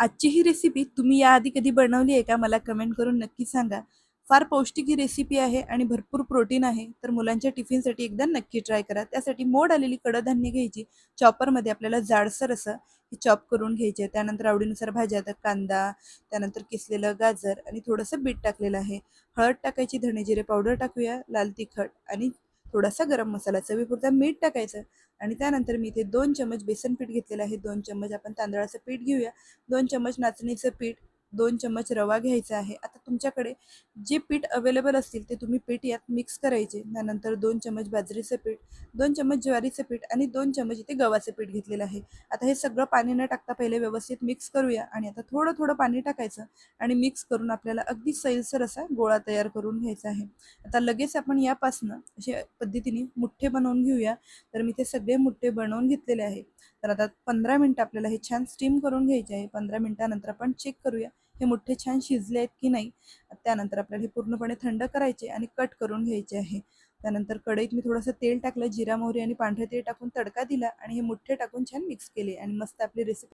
आजची ही रेसिपी तुम्ही याआधी कधी बनवली आहे का? मला कमेंट करून नक्की सांगा. फार पौष्टिक ही रेसिपी आहे आणि भरपूर प्रोटीन आहे तर मुलांच्या टिफिनसाठी एकदा नक्की ट्राय करा. त्यासाठी मोड आलेली कडधान्य घ्यायची. चॉपरमध्ये आपल्याला जाडसर असं हे चॉप करून घ्यायचे. त्यानंतर आवडीनुसार भाज्या तर कांदा त्यानंतर किसलेलं गाजर आणि थोडंसं बीट टाकलेलं आहे. हळद टाकायची धणे जिरे पावडर टाकूया लाल तिखट आणि थोडासा गरम मसाला चवीपुरता मीठ टाकायचं आणि त्यानंतर मी इथे दोन चमच बेसन पीठ घेतलेलं आहे. दोन चमच आपण तांदळाचं पीठ घेऊया. दोन चमच नाचणीचं पीठ दोन चमच रवा घ्यायचा आहे. आता तुमच्याकडे जे पीठ अवेलेबल असतील ते तुम्ही पीठ यात मिक्स करायचे. त्यानंतर दोन चमच बाजरीचं पीठ दोन चमच ज्वारीचं पीठ आणि दोन चम्मच इथे गव्हाचं पीठ घेतलेलं आहे. आता हे सगळं पाणी न टाकता पहिले व्यवस्थित मिक्स करूया आणि आता थोडं थोडं पाणी टाकायचं आणि मिक्स करून आपल्याला अगदी सैलसर असा गोळा तयार करून घ्यायचा आहे. आता लगेच आपण यापासनं अशा पद्धतीने मुठ्ठे बनवून घेऊया. तर मी ते सगळे मुठ्ठे बनवून घेतलेले आहे. तर आता पंधरा मिनटं आपल्याला हे छान स्टीम करून घ्यायचे आहे. पंधरा मिनटानंतर आपण चेक करूया. हे मुठ्ठे छान शिजले आहेत की नाही त्यानंतर आपल्याला हे पूर्णपणे थंड करायचे आणि कट करून घ्यायचे आहे. त्यानंतर कढईत मी थोडंसं तेल टाकलं जिरा मोहरी आणि पांढरे तेल टाकून तडका दिला आणि हे मुठ्ठे टाकून छान मिक्स केले आणि मस्त आपली रेसिपी